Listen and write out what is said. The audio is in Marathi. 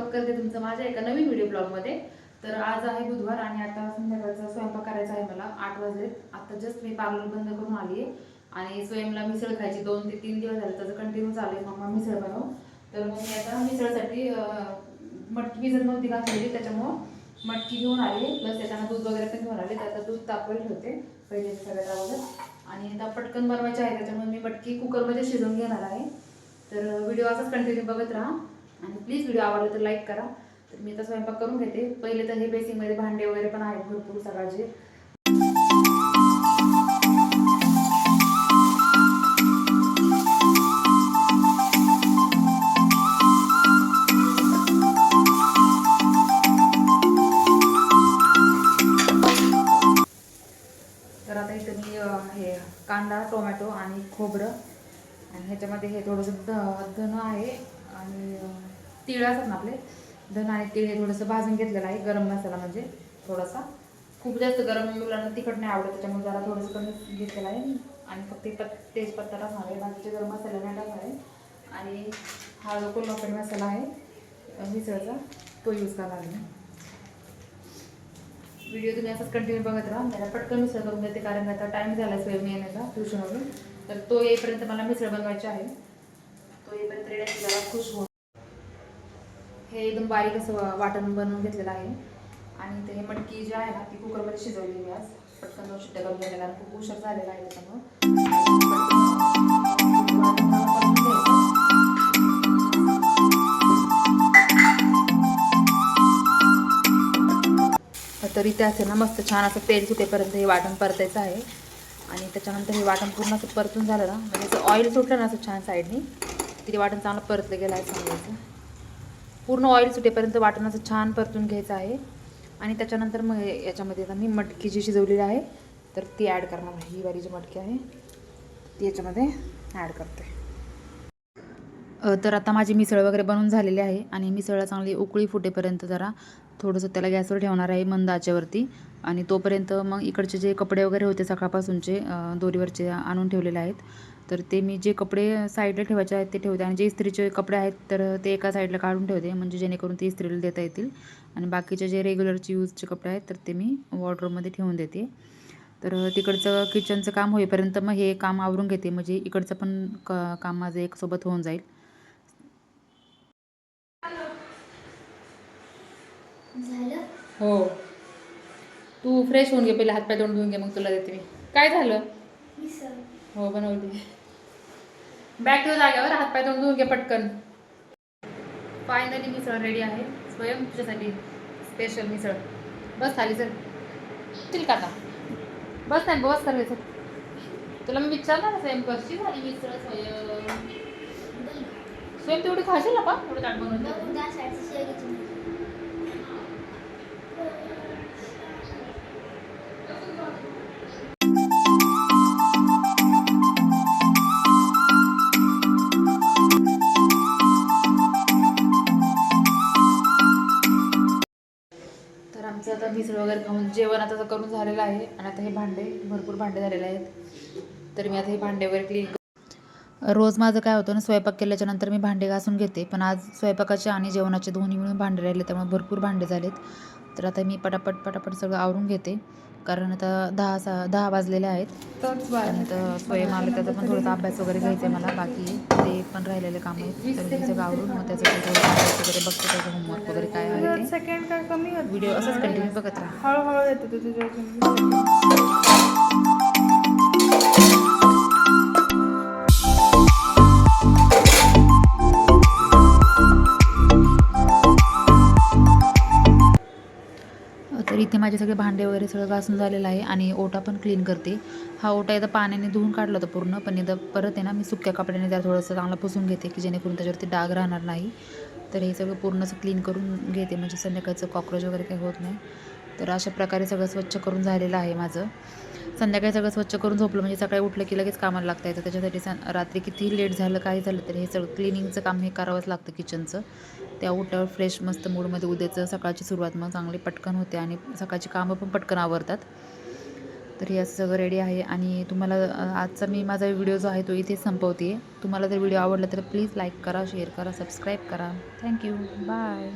करते तुमचं माझ्या एका नवीन व्हिडिओ ब्लॉगमध्ये तर आज आहे बुधवार आणि आता संध्याकाळचा स्वयंपाक करायचा आहे मला. आठ वाजले. आता जस्ट मी पार्लर बंद करून आली आहे. आणि स्वयंला मिसळ खायची दोन ते तीन दिवस झाले. त्याचं कंटिन्यू चालू आहे. मम्मा मिसळ बनव. तर मग मी आता मिसळसाठी मटकी भिजत नव्हती घातलेली त्याच्यामुळं मटकी घेऊन आली प्लस त्याच्यानं दूध वगैरे पण घेऊन आले. त्याचं दूध तापवायला ठेवते. पहिले सगळ्यात अगोदर आणि आता पटकन बनवायचे आहे. त्याच्यामुळे मी मटकी कुकरमध्ये शिजवून घेणार आहे. तर व्हिडिओ असाच कंटिन्यू बघत राहा. आणि प्लीज व्हिडिओ आवडला तर लाईक करा. तर मी आता स्वयंपाक करून घेते. पहिले तर हे बेसिंगमध्ये भांडे वगैरे पण आहेत भरपूर सकाळचे तर आता इथं मी हे कांदा टोमॅटो आणि खोबरं. आणि ह्याच्यामध्ये हे थोडंसं ध धन आहे. आणि तीळ असतात ना आपले धन आणि तीळ हे थोडंसं भाजून घेतलेलं आहे गरम मसाला म्हणजे थोडासा. खूप जास्त गरम मुलांना तिखट नाही आवडत त्याच्यामुळे जरा थोडंसं कमी घेतलेलं आहे आणि फक्त एक पत तेजपत्ता टाकणार आहे बाकीचे गरम मसाला नाही टाकणार आहे. आणि हा जो कोल्हापुरी मसाला आहे मिसळचा तो यूज करणार आहे व्हिडिओ तुम्ही असंच कंटिन्यू बघत राहा मला पटकन मिसळ करून देते कारण आता टाईम झाला स्वयं येण्याचा ट्युशनवरून तर तो येईपर्यंत मला मिसळ बनवायची आहे. तो येईपर्यंत रेडी जरा खुश हो हे एकदम बारीक असं वाटण बनवून घेतलेलं आहे. आणि ते हे मटकी जी आहे ना ती कुकरमध्ये शिजवली मी आज. पटकन दोन शिट्ट्या करून घेतल्या कारण खूप उशीर झालेला आहे त्याच्यामुळं. तर इथे असेल ना मस्त छान असं तेल सुटेपर्यंत हे वाटण परतायचं आहे. आणि त्याच्यानंतर हे वाटण पूर्ण असं परतून झालं ना म्हणजे असं ऑइल सुटलं ना असं छान साईडनी तिथे वाटण चांगलं परतलं गेलं आहे सांगायचं पूर्ण ऑइल सुटेपर्यंत वाटण असं छान परतून घ्यायचं आहे. आणि त्याच्यानंतर मग याच्यामध्ये आता मी मटकी जी शिजवलेली आहे तर ती ॲड करणार आहे. ही वाली जी मटकी आहे ती याच्यामध्ये ॲड करते. तर आता माझी मिसळ वगैरे बनवून झालेली आहे आणि मिसळला चांगली उकळी फुटेपर्यंत जरा थोडंसं त्याला गॅसवर ठेवणार आहे मंद आचेवरती. आणि तोपर्यंत मग इकडचे जे कपडे वगैरे होते सकाळपासूनचे दोरीवरचे आणून ठेवलेले आहेत. तर ते मी जे कपडे साईडला ठेवायचे आहेत ते ठेवते आणि जे इस्त्रीचे कपडे आहेत तर ते एका साईडला काढून ठेवते म्हणजे जेणेकरून ते इस्त्रीला देता येतील. आणि बाकीचे जे रेग्युलरचे यूजचे कपडे आहेत तर ते मी वॉर्डरोबमध्ये ठेवून देते. तर तिकडचं किचनचं काम होईपर्यंत मग हे काम आवरून घेते म्हणजे इकडचं पण क काम माझं एक सोबत होऊन जाईल. हो. तू फ्रेश होऊन घे पहिले हातपाय तोंड धुवून घे मग तुला देते मी. काय झालं? हो बनवली. बॅग ठेव जाग्यावर हातपाय तोंड धुवून घे पटकन. फायनली मिसळ रेडी आहे. स्वयं तुझ्यासाठी स्पेशल मिसळ बस थाली सर. ठीक का आता बस नाही बस चालले सर. तुला मी विचारलं ना स्वयं कशी झाली मिसळ स्वयं. स्वयं तेवढी खाशील ना पा ताट बनवून जेवण आता असं करून झालेलं आहे. आणि आता हे भांडे भरपूर भांडे झालेले आहेत. तर मी आता हे भांडे वगैरे क्लीन रोज माझं काय होतं ना स्वयंपाक केल्याच्यानंतर मी भांडे घासून घेते. पण आज स्वयंपाकाचे आणि जेवणाचे दोन्ही मिळून भांडे राहिले त्यामुळे भरपूर भांडे झालेत. तर आता मी पटापट पटापट सगळं आवरून घेते. कारण आता दहा सा दहा वाजलेले आहेत. तर स्वयं आलं त्याचा पण थोडासा अभ्यास वगैरे घ्यायचा आहे मला. बाकी ते पण राहिलेले काम आहेत. तर मी सगळं आवरून मग त्याचं अभ्यास वगैरे बघते त्याचं होमवर्क वगैरे काय आहे सेकंड काय कमी व्हिडिओ असंच कंटिन्यू बघत राहा. हळूहळू येतो इथे माझे सगळे भांडे वगैरे सगळं घासून झालेलं आहे आणि ओटा पण क्लीन करते. हा ओटा एकदा पाण्याने धुवून काढला होता पूर्ण पण एकदा परत आहे ना मी सुक्या कपड्याने त्या थोडंसं चांगलं पुसून घेते की जेणेकरून त्याच्यावरती डाग राहणार नाही. तर हे सगळं पूर्ण असं क्लीन करून घेते म्हणजे संध्याकाळचं कॉक्रोच वगैरे काही होत नाही. तर अशा प्रकारे सगळं स्वच्छ करून झालेलं आहे माझं. संध्याकाळी सगळं स्वच्छ करून झोपलं म्हणजे सकाळी उठलं की लगेच कामाला लागता येतं. त्याच्यासाठी रात्री कितीही लेट झालं काय झालं तरी हे सगळं क्लिनिंगचं काम हे करावंच लागतं किचनचं त्या उठल्यावर फ्रेश मस्त मूडमध्ये उद्याचं सकाळची सुरुवात. मग चांगली पटकन होते आणि सकाळची कामं पण पटकन आवरतात. तर हे असं सगळं रेडी आहे आणि तुम्हाला आजचा मी माझा व्हिडिओ जो आहे तो इथेच संपवते. तुम्हाला जर व्हिडिओ आवडला तर प्लीज लाईक करा शेअर करा सबस्क्राईब करा. Thank you bye